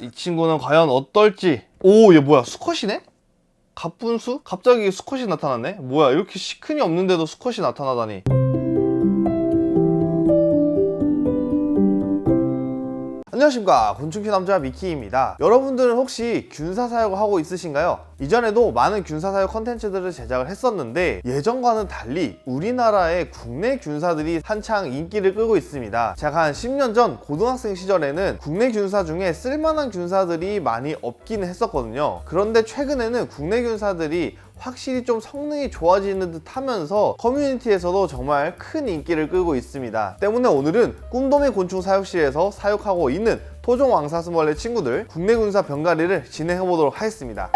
이 친구는 과연 어떨지 오 얘 뭐야 수컷이네? 갑분수? 갑자기 수컷이 나타났네? 뭐야 이렇게 시큰이 없는데도 수컷이 나타나다니 안녕하십니까. 곤충키 남자 미키입니다. 여러분들은 혹시 균사 사육을 하고 있으신가요? 이전에도 많은 균사 사육 컨텐츠들을 제작을 했었는데 예전과는 달리 우리나라의 국내 균사들이 한창 인기를 끌고 있습니다. 제가 한 10년 전 고등학생 시절에는 국내 균사 중에 쓸만한 균사들이 많이 없기는 했었거든요. 그런데 최근에는 국내 균사들이 확실히 좀 성능이 좋아지는 듯 하면서 커뮤니티에서도 정말 큰 인기를 끌고 있습니다. 때문에 오늘은 꿈도미 곤충 사육실에서 사육하고 있는 토종 왕사슴벌레 친구들 국내 군사 병가리를 진행해 보도록 하겠습니다.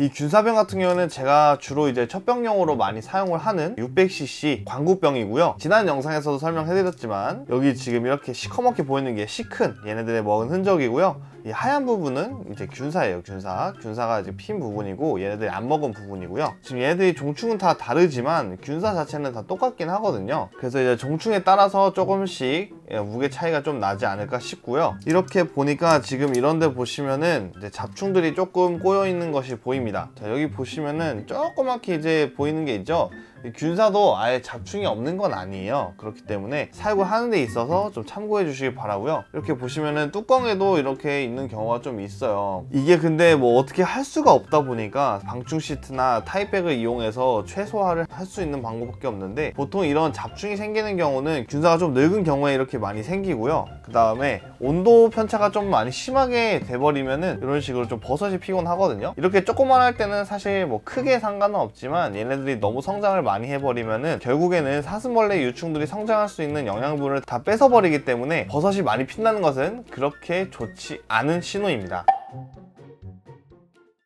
이 균사병 같은 경우는 제가 주로 이제 첩병용으로 많이 사용을 하는 600cc 광구병이고요. 지난 영상에서도 설명해드렸지만 여기 지금 이렇게 시커멓게 보이는 게 시큰 얘네들의 먹은 흔적이고요. 이 하얀 부분은 이제 균사예요. 균사. 균사가 이제 핀 부분이고 얘네들이 안 먹은 부분이고요. 지금 얘네들이 종충은 다 다르지만 균사 자체는 다 똑같긴 하거든요. 그래서 이제 종충에 따라서 조금씩 예, 무게 차이가 좀 나지 않을까 싶고요. 이렇게 보니까 지금 이런데 보시면은 잡충들이 조금 꼬여 있는 것이 보입니다. 자 여기 보시면은 조그맣게 이제 보이는 게 있죠. 이 균사도 아예 잡충이 없는 건 아니에요. 그렇기 때문에 사육을 하는 데 있어서 좀 참고해 주시기 바라고요. 이렇게 보시면은 뚜껑에도 이렇게 있는 경우가 좀 있어요. 이게 근데 뭐 어떻게 할 수가 없다 보니까 방충 시트나 타이백을 이용해서 최소화를 할 수 있는 방법밖에 없는데 보통 이런 잡충이 생기는 경우는 균사가 좀 늙은 경우에 이렇게 많이 생기고요. 그 다음에 온도 편차가 좀 많이 심하게 돼버리면은 이런 식으로 좀 버섯이 피곤 하거든요. 이렇게 조그만 할 때는 사실 뭐 크게 상관은 없지만 얘네들이 너무 성장을 많이 해버리면은 결국에는 사슴벌레 유충들이 성장할 수 있는 영양분을 다 뺏어버리기 때문에 버섯이 많이 핀다는 것은 그렇게 좋지 않은 신호입니다.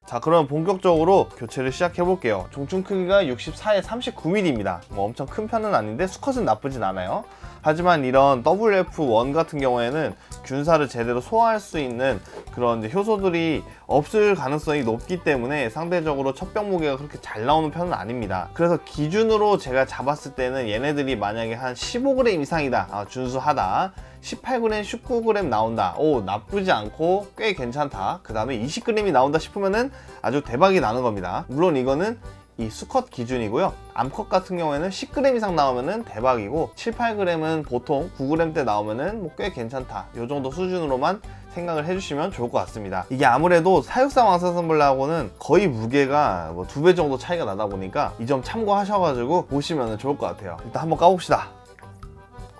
자 그럼 본격적으로 교체를 시작해 볼게요. 종충 크기가 64에 39mm입니다. 뭐 엄청 큰 편은 아닌데 수컷은 나쁘진 않아요 하지만 이런 WF1 같은 경우에는 균사를 제대로 소화할 수 있는 그런 효소들이 없을 가능성이 높기 때문에 상대적으로 첩병 무게가 그렇게 잘 나오는 편은 아닙니다 그래서 기준으로 제가 잡았을 때는 얘네들이 만약에 한 15g 이상이다 아, 준수하다 18g, 19g 나온다. 오, 나쁘지 않고 꽤 괜찮다. 그 다음에 20g이 나온다 싶으면은 아주 대박이 나는 겁니다. 물론 이거는 이 수컷 기준이고요. 암컷 같은 경우에는 10g 이상 나오면은 대박이고 7, 8g은 보통 9g 대 나오면은 뭐 꽤 괜찮다. 이 정도 수준으로만 생각을 해주시면 좋을 것 같습니다. 이게 아무래도 사육상 왕사슴벌레하고는 거의 무게가 뭐 두 배 정도 차이가 나다 보니까 이 점 참고하셔가지고 보시면 좋을 것 같아요. 일단 한번 까봅시다.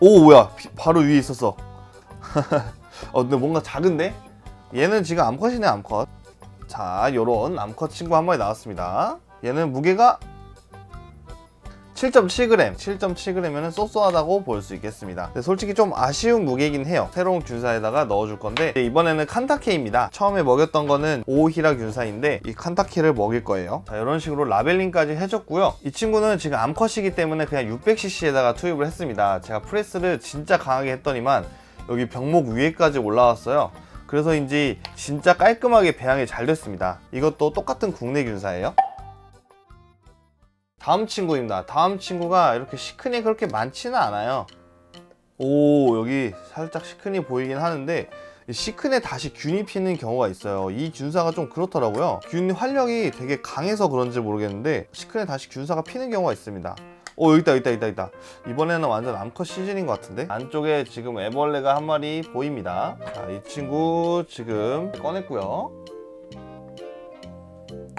오 뭐야 비- 바로 위에 있었어 어 근데 뭔가 작은데 얘는 지금 암컷이네 암컷 자 요런 암컷 친구 한 마리 나왔습니다 얘는 무게가 7.7g 7.7g이면 쏘쏘하다고 볼 수 있겠습니다. 솔직히 좀 아쉬운 무게이긴 해요. 새로운 균사에다가 넣어줄 건데 이번에는 칸타케입니다. 처음에 먹였던 거는 오히라 균사인데 이 칸타케를 먹일 거예요. 자 이런 식으로 라벨링까지 해줬고요. 이 친구는 지금 암컷이기 때문에 그냥 600cc에다가 투입을 했습니다. 제가 프레스를 진짜 강하게 했더니만 여기 병목 위에까지 올라왔어요. 그래서인지 진짜 깔끔하게 배양이 잘 됐습니다. 이것도 똑같은 국내 균사예요 다음 친구입니다. 다음 친구가 이렇게 시큰이 그렇게 많지는 않아요. 오 여기 살짝 시큰이 보이긴 하는데 이 시큰에 다시 균이 피는 경우가 있어요. 이 균사가 좀 그렇더라고요. 균 활력이 되게 강해서 그런지 모르겠는데 시큰에 다시 균사가 피는 경우가 있습니다. 오 여기 있다 여기 있다, 여기 있다. 이번에는 완전 암컷 시즌인 것 같은데 안쪽에 지금 애벌레가 한 마리 보입니다. 자, 이 친구 지금 꺼냈고요.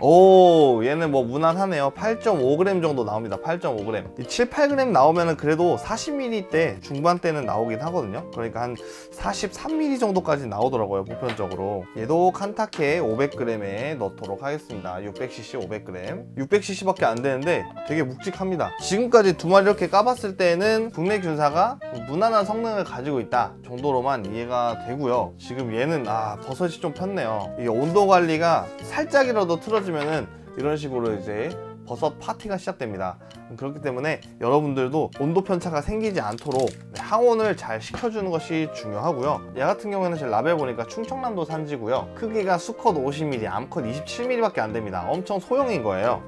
오 얘는 뭐 무난하네요. 8.5g 정도 나옵니다. 8.5g 이 7, 8g 나오면은 그래도 40mm 대 중반 때는 나오긴 하거든요. 그러니까 한 43mm 정도까지 나오더라고요 보편적으로. 얘도 칸타케 500g에 넣도록 하겠습니다. 600cc 500g 600cc밖에 안 되는데 되게 묵직합니다. 지금까지 두 마리 이렇게 까봤을 때는 국내 균사가 무난한 성능을 가지고 있다 정도로만 이해가 되고요. 지금 얘는 아 버섯이 좀 폈네요. 이게 온도 관리가 살짝이라도 틀어 지면은 이런 식으로 이제 버섯 파티가 시작됩니다. 그렇기 때문에 여러분들도 온도 편차가 생기지 않도록 항온을 잘 시켜주는 것이 중요하고요. 얘 같은 경우에는 제 라벨 보니까 충청남도 산지고요. 크기가 수컷 50mm, 암컷 27mm밖에 안 됩니다. 엄청 소형인 거예요.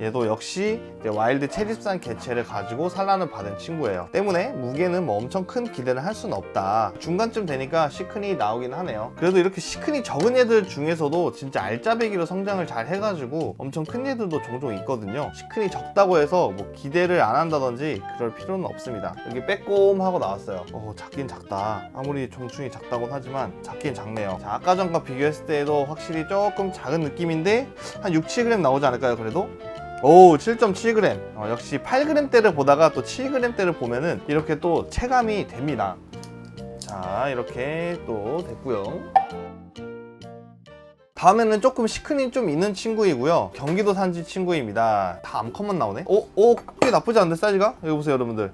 얘도 역시 와일드 체리산 개체를 가지고 산란을 받은 친구예요. 때문에 무게는 뭐 엄청 큰 기대를 할 수는 없다. 중간쯤 되니까 시큰이 나오긴 하네요. 그래도 이렇게 시큰이 적은 애들 중에서도 진짜 알짜배기로 성장을 잘 해가지고 엄청 큰 애들도 종종 있거든요. 시큰이 적다고 해서 뭐 기대를 안 한다든지 그럴 필요는 없습니다. 여기 빼꼼하고 나왔어요. 어, 작긴 작다. 아무리 종충이 작다곤 하지만 작긴 작네요. 자, 아까 전과 비교했을 때도 확실히 조금 작은 느낌인데 한 6, 7g 나오지 않을까요, 그래도? 오, 7.7g. 어, 역시 8g대를 보다가 또 7g대를 보면은 이렇게 또 체감이 됩니다. 자, 이렇게 또 됐고요. 다음에는 조금 시큰이 좀 있는 친구이고요. 경기도 산지 친구입니다. 다 암컷만 나오네? 오, 오, 꽤 나쁘지 않은데, 사이즈가? 여기 보세요, 여러분들.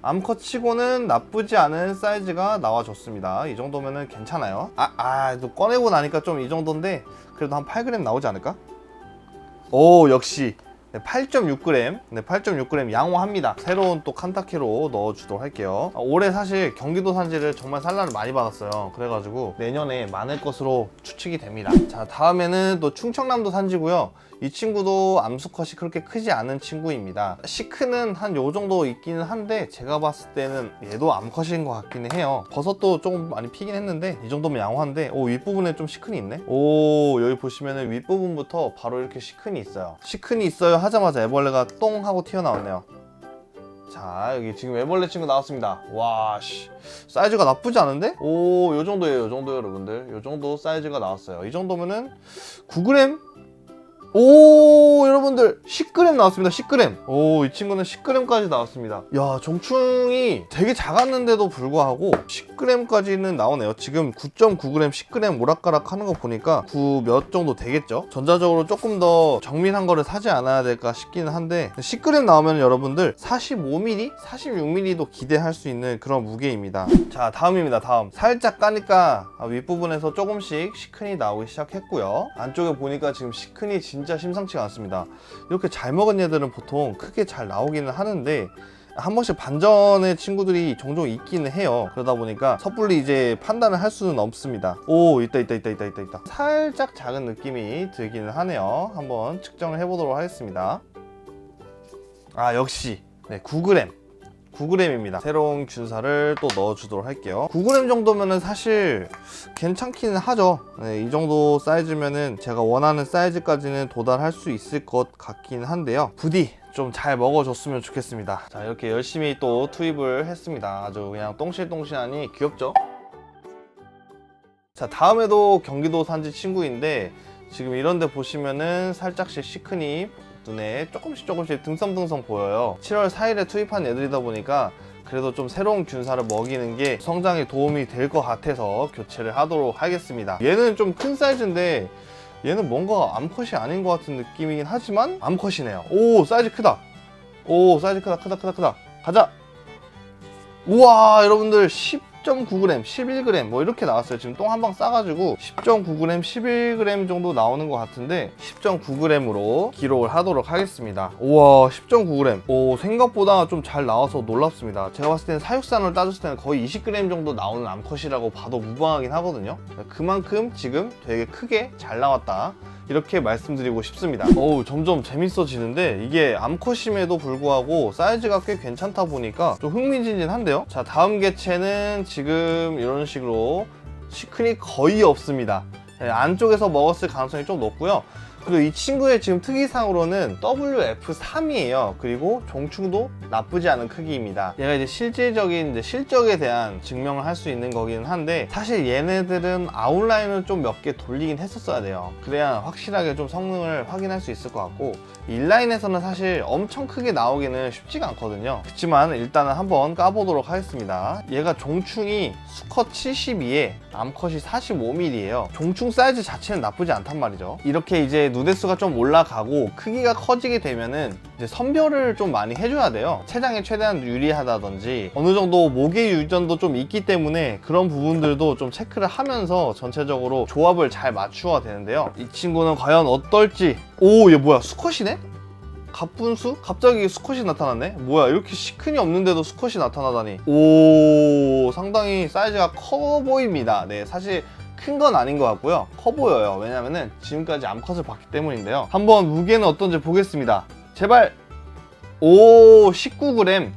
암컷 치고는 나쁘지 않은 사이즈가 나와줬습니다. 이 정도면은 괜찮아요. 아, 아, 또 꺼내고 나니까 좀 이 정도인데, 그래도 한 8g 나오지 않을까? 오, 역시. 네, 8.6g, 네, 8.6g 양호합니다. 새로운 또 칸타키로 넣어주도록 할게요. 아, 올해 사실 경기도 산지를 정말 산란을 많이 받았어요. 그래가지고 내년에 많을 것으로 추측이 됩니다. 자, 다음에는 또 충청남도 산지고요. 이 친구도 암수컷이 그렇게 크지 않은 친구입니다. 시크는 한 요 정도 있기는 한데 제가 봤을 때는 얘도 암컷인 것 같기는 해요. 버섯도 조금 많이 피긴 했는데 이 정도면 양호한데 오 윗부분에 좀 시큰이 있네. 오 여기 보시면은 윗부분부터 바로 이렇게 시큰이 있어요. 시큰이 있어요 하자마자 애벌레가 똥 하고 튀어나왔네요. 자 여기 지금 애벌레 친구 나왔습니다 와씨 사이즈가 나쁘지 않은데? 오 요 정도예요 요 정도 여러분들 요 정도 사이즈가 나왔어요 이 정도면은 9g? 오 여러분들 10g 나왔습니다 10g 오 이 친구는 10g까지 나왔습니다. 야 종충이 되게 작았는데도 불구하고 10g까지는 나오네요. 지금 9.9g 10g 오락가락 하는 거 보니까 9 몇 정도 되겠죠? 전자적으로 조금 더 정밀한 거를 사지 않아야 될까 싶기는 한데 10g 나오면 여러분들 45mm 46mm도 기대할 수 있는 그런 무게입니다. 자 다음입니다 다음. 살짝 까니까 윗부분에서 조금씩 시큰이 나오기 시작했고요. 안쪽에 보니까 지금 시큰이 진짜 심상치가 않습니다. 이렇게 잘 먹은 얘들은 보통 크게 잘 나오기는 하는데 한 번씩 반전의 친구들이 종종 있기는 해요. 그러다 보니까 섣불리 이제 판단을 할 수는 없습니다. 오 있다 있다 있다 있다 있다 있다. 살짝 작은 느낌이 들기는 하네요. 한번 측정을 해보도록 하겠습니다. 아 역시. 네 9g 9g입니다. 새로운 균사를 또 넣어주도록 할게요. 9g 정도면은 사실 괜찮기는 하죠. 네, 이 정도 사이즈면은 제가 원하는 사이즈까지는 도달할 수 있을 것 같긴 한데요. 부디 좀 잘 먹어줬으면 좋겠습니다. 자, 이렇게 열심히 또 투입을 했습니다. 아주 그냥 똥실똥실하니 귀엽죠? 자, 다음에도 경기도 산지 친구인데 지금 이런데 보시면은 살짝씩 시크니 눈에 조금씩 조금씩 등성등성 보여요. 7월 4일에 투입한 애들이다 보니까 그래도 좀 새로운 균사를 먹이는 게 성장에 도움이 될 것 같아서 교체를 하도록 하겠습니다. 얘는 좀 큰 사이즈인데 얘는 뭔가 암컷이 아닌 것 같은 느낌이긴 하지만 암컷이네요. 오 사이즈 크다. 오 사이즈 크다 크다 크다 크다. 가자. 우와 여러분들 10.9g, 11g 뭐 이렇게 나왔어요. 지금 똥 한 방 싸가지고 10.9g, 11g 정도 나오는 것 같은데 10.9g으로 기록을 하도록 하겠습니다. 우와 10.9g. 오 생각보다 좀 잘 나와서 놀랍습니다. 제가 봤을 때는 사육산을 따졌을 때는 거의 20g 정도 나오는 암컷이라고 봐도 무방하긴 하거든요. 그만큼 지금 되게 크게 잘 나왔다. 이렇게 말씀드리고 싶습니다. 어우, 점점 재밌어지는데 이게 암컷임에도 불구하고 사이즈가 꽤 괜찮다 보니까 좀 흥미진진한데요? 자, 다음 개체는 지금 이런 식으로 시큰이 거의 없습니다. 네, 안쪽에서 먹었을 가능성이 좀 높고요. 그리고 이 친구의 지금 특이상으로는 WF3이에요. 그리고 종충도 나쁘지 않은 크기입니다. 얘가 이제 실질적인 이제 실적에 대한 증명을 할 수 있는 거기는 한데 사실 얘네들은 아웃라인을 좀 몇 개 돌리긴 했었어야 돼요. 그래야 확실하게 좀 성능을 확인할 수 있을 것 같고 인라인에서는 사실 엄청 크게 나오기는 쉽지가 않거든요. 그렇지만 일단은 한번 까보도록 하겠습니다. 얘가 종충이 수컷 72에 암컷이 45mm예요. 종충 사이즈 자체는 나쁘지 않단 말이죠. 이렇게 이제 누대수가 좀 올라가고 크기가 커지게 되면은 이제 선별을 좀 많이 해줘야 돼요. 체장에 최대한 유리하다든지 어느 정도 목의 유전도 좀 있기 때문에 그런 부분들도 좀 체크를 하면서 전체적으로 조합을 잘 맞추어야 되는데요. 이 친구는 과연 어떨지 오 얘 뭐야 수컷이네? 갑분수? 갑자기 수컷이 나타났네? 뭐야 이렇게 시큰이 없는데도 수컷이 나타나다니 오 상당히 사이즈가 커 보입니다 네 사실 큰 건 아닌 것 같고요. 커 보여요. 왜냐면은 지금까지 암컷을 봤기 때문인데요. 한번 무게는 어떤지 보겠습니다. 제발! 오, 19g.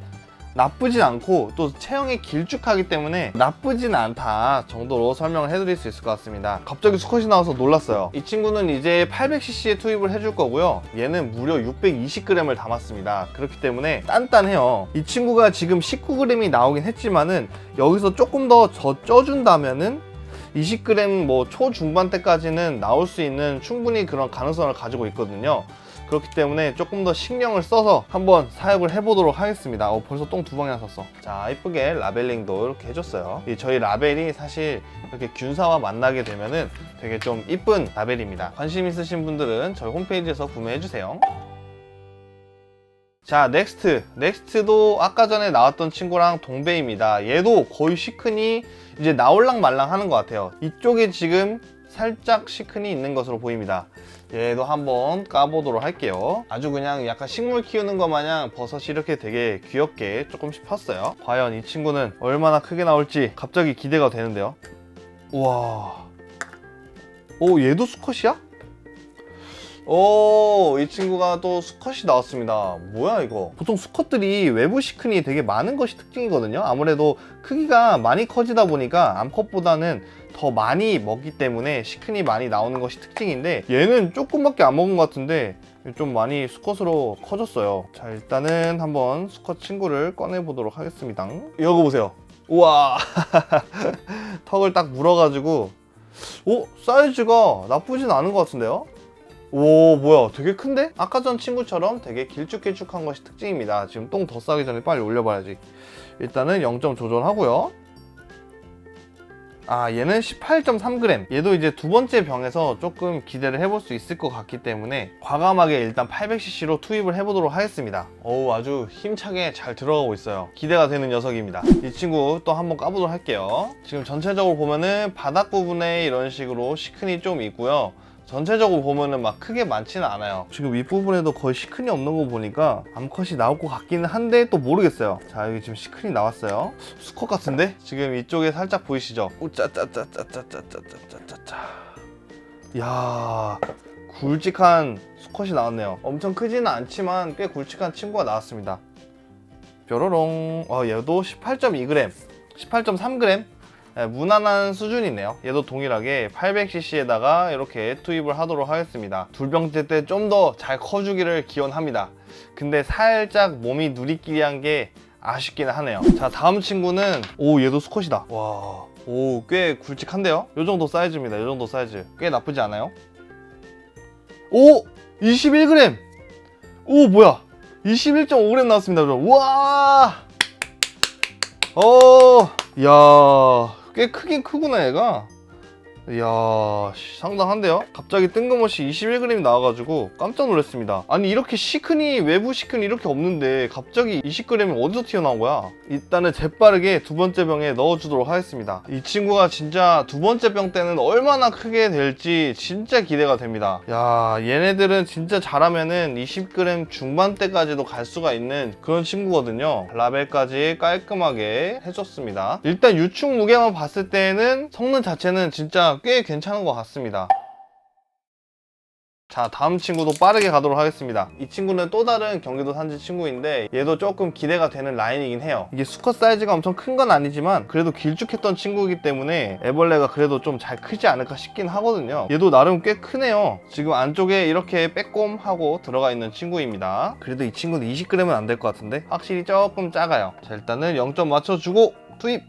나쁘진 않고 또 체형이 길쭉하기 때문에 나쁘진 않다 정도로 설명을 해드릴 수 있을 것 같습니다. 갑자기 수컷이 나와서 놀랐어요. 이 친구는 이제 800cc에 투입을 해줄 거고요. 얘는 무려 620g을 담았습니다. 그렇기 때문에 단단해요. 이 친구가 지금 19g이 나오긴 했지만은 여기서 조금 더더 쪄준다면은 20g 뭐 초중반 때까지는 나올 수 있는 충분히 그런 가능성을 가지고 있거든요. 그렇기 때문에 조금 더 신경을 써서 한번 사육을 해보도록 하겠습니다. 어, 벌써 똥 두 방이나 샀어. 자, 이쁘게 라벨링도 이렇게 해줬어요. 이 저희 라벨이 사실 이렇게 균사와 만나게 되면은 되게 좀 이쁜 라벨입니다. 관심 있으신 분들은 저희 홈페이지에서 구매해주세요. 자, 넥스트. 넥스트도 아까 전에 나왔던 친구랑 동배입니다. 얘도 거의 시큰이 이제 나올랑 말랑 하는 것 같아요. 이쪽에 지금 살짝 시큰이 있는 것으로 보입니다. 얘도 한번 까보도록 할게요. 아주 그냥 약간 식물 키우는 것 마냥 버섯이 이렇게 되게 귀엽게 조금씩 폈어요. 과연 이 친구는 얼마나 크게 나올지 갑자기 기대가 되는데요. 우와. 오, 얘도 수컷이야? 오, 이 친구가 또 수컷이 나왔습니다. 뭐야, 이거? 보통 수컷들이 외부 시큰이 되게 많은 것이 특징이거든요. 아무래도 크기가 많이 커지다 보니까 암컷보다는 더 많이 먹기 때문에 시큰이 많이 나오는 것이 특징인데 얘는 조금밖에 안 먹은 것 같은데 좀 많이 수컷으로 커졌어요. 자, 일단은 한번 수컷 친구를 꺼내 보도록 하겠습니다. 이거 보세요. 우와. 턱을 딱 물어가지고 오, 사이즈가 나쁘진 않은 것 같은데요? 오 뭐야 되게 큰데? 아까 전 친구처럼 되게 길쭉길쭉한 것이 특징입니다. 지금 똥 더 싸기 전에 빨리 올려봐야지. 일단은 0점 조절하고요. 아 얘는 18.3g 얘도 이제 두 번째 병에서 조금 기대를 해볼 수 있을 것 같기 때문에 과감하게 일단 800cc로 투입을 해보도록 하겠습니다. 어우 아주 힘차게 잘 들어가고 있어요. 기대가 되는 녀석입니다. 이 친구 또 한번 까보도록 할게요. 지금 전체적으로 보면은 바닥 부분에 이런 식으로 시큰이 좀 있고요 전체적으로 보면은 막 크게 많지는 않아요. 지금 윗부분에도 거의 시큰이 없는 거 보니까 암컷이 나올 것 같기는 한데 또 모르겠어요. 자, 여기 지금 시큰이 나왔어요. 수컷 같은데? 지금 이쪽에 살짝 보이시죠? 우짜짜짜짜짜짜짜짜짜. 야 굵직한 수컷이 나왔네요. 엄청 크지는 않지만 꽤 굵직한 친구가 나왔습니다. 뾰로롱. 어, 얘도 18.2g, 18.3g. 네, 무난한 수준이네요. 얘도 동일하게 800cc에다가 이렇게 투입을 하도록 하겠습니다. 둘병째 때 좀 더 잘 커주기를 기원합니다. 근데 살짝 몸이 누리끼리한 게 아쉽긴 하네요. 자, 다음 친구는 오 얘도 수컷이다. 와, 오 꽤 굵직한데요? 요 정도 사이즈입니다. 요 정도 사이즈 꽤 나쁘지 않아요? 오 21g. 오 뭐야? 21.5g 나왔습니다. 우와. 어, 야, 꽤 크긴 크구나 얘가. 이야 씨, 상당한데요? 갑자기 뜬금없이 21g이 나와가지고 깜짝 놀랐습니다. 아니 이렇게 시큰이 외부 시큰이 이렇게 없는데 갑자기 20g이 어디서 튀어나온 거야? 일단은 재빠르게 두 번째 병에 넣어주도록 하겠습니다. 이 친구가 진짜 두 번째 병 때는 얼마나 크게 될지 진짜 기대가 됩니다. 야 얘네들은 진짜 잘하면은 20g 중반대까지도 갈 수가 있는 그런 친구거든요. 라벨까지 깔끔하게 해줬습니다. 일단 유충 무게만 봤을 때는 성능 자체는 진짜 꽤 괜찮은 것 같습니다. 자 다음 친구도 빠르게 가도록 하겠습니다. 이 친구는 또 다른 경기도 산지 친구인데 얘도 조금 기대가 되는 라인이긴 해요. 이게 수컷 사이즈가 엄청 큰 건 아니지만 그래도 길쭉했던 친구이기 때문에 애벌레가 그래도 좀 잘 크지 않을까 싶긴 하거든요. 얘도 나름 꽤 크네요. 지금 안쪽에 이렇게 빼꼼하고 들어가 있는 친구입니다. 그래도 이 친구는 20g은 안 될 것 같은데 확실히 조금 작아요. 자 일단은 0점 맞춰주고 투입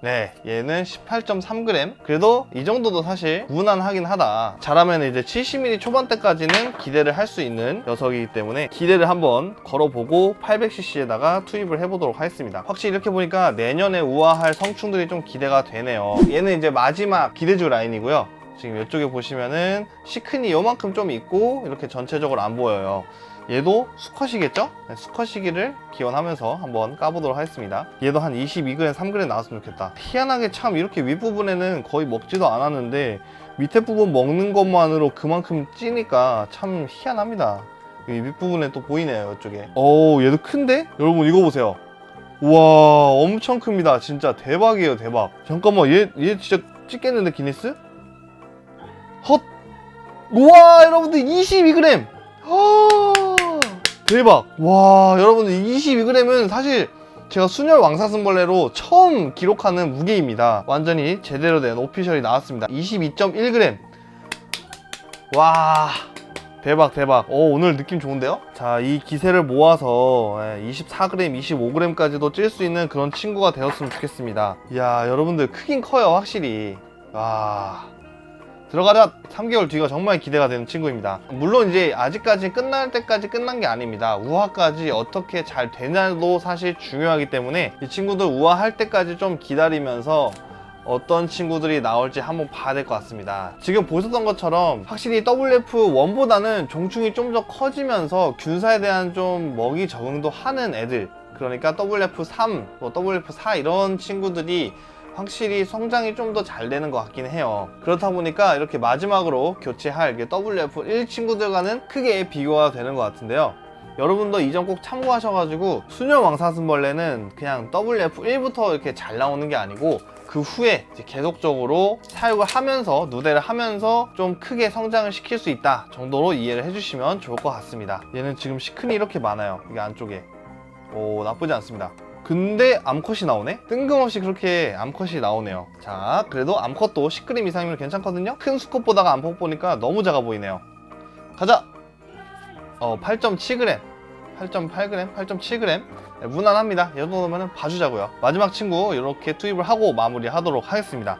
네, 얘는 18.3g. 그래도 이 정도도 사실 무난하긴 하다. 잘하면 이제 70mm 초반대까지는 기대를 할 수 있는 녀석이기 때문에 기대를 한번 걸어보고 800cc에다가 투입을 해보도록 하겠습니다. 확실히 이렇게 보니까 내년에 우아할 성충들이 좀 기대가 되네요. 얘는 이제 마지막 기대주 라인이고요. 지금 이쪽에 보시면은 시큰이 요만큼 좀 있고 이렇게 전체적으로 안 보여요. 얘도 수컷이겠죠? 네, 수컷이기를 기원하면서 한번 까보도록 하겠습니다. 얘도 한 22g, 3g 나왔으면 좋겠다. 희한하게 참 이렇게 윗부분에는 거의 먹지도 않았는데 밑에 부분 먹는 것만으로 그만큼 찌니까 참 희한합니다. 이 윗부분에 또 보이네요, 이쪽에. 오, 얘도 큰데? 여러분 이거 보세요. 우와, 엄청 큽니다. 진짜 대박이에요, 대박. 잠깐만, 얘, 얘 진짜 찍겠는데 기니스? 헛! 우와 여러분들 22g! 대박! 와 여러분들 22g은 사실 제가 순혈 왕사슴벌레로 처음 기록하는 무게입니다. 완전히 제대로 된 오피셜이 나왔습니다. 22.1g 와 대박 대박. 오 오늘 느낌 좋은데요? 자 이 기세를 모아서 24g 25g까지도 찔 수 있는 그런 친구가 되었으면 좋겠습니다. 이야 여러분들 크긴 커요 확실히. 와 들어가자 3개월 뒤가 정말 기대가 되는 친구입니다 물론 이제 아직까지 끝날 때까지 끝난 게 아닙니다 우화까지 어떻게 잘 되냐도 사실 중요하기 때문에 이 친구들 우화할 때까지 좀 기다리면서 어떤 친구들이 나올지 한번 봐야 될 것 같습니다. 지금 보셨던 것처럼 확실히 WF1보다는 종충이 좀 더 커지면서 균사에 대한 좀 먹이 적응도 하는 애들 그러니까 WF3, 뭐 WF4 이런 친구들이 확실히 성장이 좀 더 잘 되는 것 같긴 해요. 그렇다 보니까 이렇게 마지막으로 교체할 이게 WF1 친구들과는 크게 비교가 되는 것 같은데요. 여러분도 이 점 꼭 참고하셔가지고 수녀 왕사슴벌레는 그냥 WF1부터 이렇게 잘 나오는 게 아니고 그 후에 계속적으로 사육을 하면서 누대를 하면서 좀 크게 성장을 시킬 수 있다 정도로 이해를 해주시면 좋을 것 같습니다. 얘는 지금 시큰이 이렇게 많아요. 이게 안쪽에. 오 나쁘지 않습니다. 근데 암컷이 나오네? 뜬금없이 그렇게 암컷이 나오네요. 자, 그래도 암컷도 10g 이상이면 괜찮거든요? 큰 수컷보다가 암컷 보니까 너무 작아 보이네요. 가자! 어, 8.7g. 8.8g? 8.7g? 네, 무난합니다. 이 정도면 봐주자고요. 마지막 친구 이렇게 투입을 하고 마무리하도록 하겠습니다.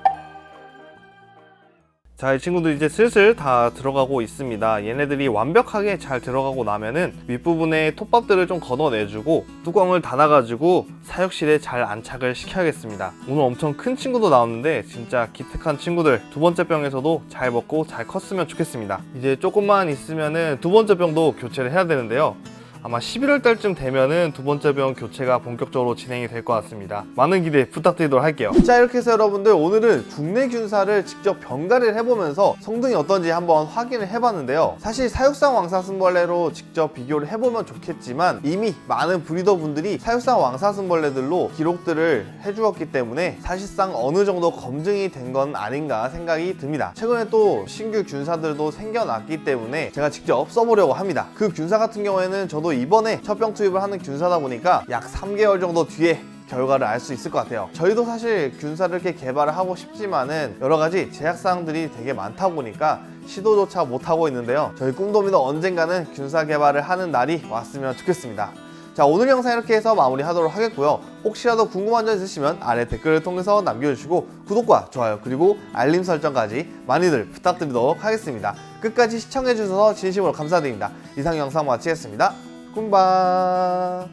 자, 이 친구들 이제 슬슬 다 들어가고 있습니다. 얘네들이 완벽하게 잘 들어가고 나면은 윗부분에 톱밥들을 좀 걷어내주고 뚜껑을 닫아가지고 사육실에 잘 안착을 시켜야겠습니다. 오늘 엄청 큰 친구도 나왔는데 진짜 기특한 친구들 두 번째 병에서도 잘 먹고 잘 컸으면 좋겠습니다. 이제 조금만 있으면은 두 번째 병도 교체를 해야 되는데요. 아마 11월 달쯤 되면은 두 번째 병 교체가 본격적으로 진행이 될 것 같습니다. 많은 기대 부탁드리도록 할게요. 자 이렇게 해서 여러분들 오늘은 국내 균사를 직접 병가를 해보면서 성능이 어떤지 한번 확인을 해봤는데요. 사실 사육상 왕사슴벌레로 직접 비교를 해보면 좋겠지만 이미 많은 브리더 분들이 사육상 왕사슴벌레들로 기록들을 해주었기 때문에 사실상 어느 정도 검증이 된 건 아닌가 생각이 듭니다. 최근에 또 신규 균사들도 생겨났기 때문에 제가 직접 써보려고 합니다. 그 균사 같은 경우에는 저도 이번에 첫병 투입을 하는 균사다 보니까 약 3개월 정도 뒤에 결과를 알 수 있을 것 같아요. 저희도 사실 균사를 이렇게 개발을 하고 싶지만은 여러 가지 제약사항들이 되게 많다 보니까 시도조차 못하고 있는데요. 저희 꿈도미도 언젠가는 균사 개발을 하는 날이 왔으면 좋겠습니다. 자 오늘 영상 이렇게 해서 마무리 하도록 하겠고요. 혹시라도 궁금한 점 있으시면 아래 댓글을 통해서 남겨주시고 구독과 좋아요 그리고 알림 설정까지 많이들 부탁드리도록 하겠습니다. 끝까지 시청해주셔서 진심으로 감사드립니다. 이상 영상 마치겠습니다. 꿈바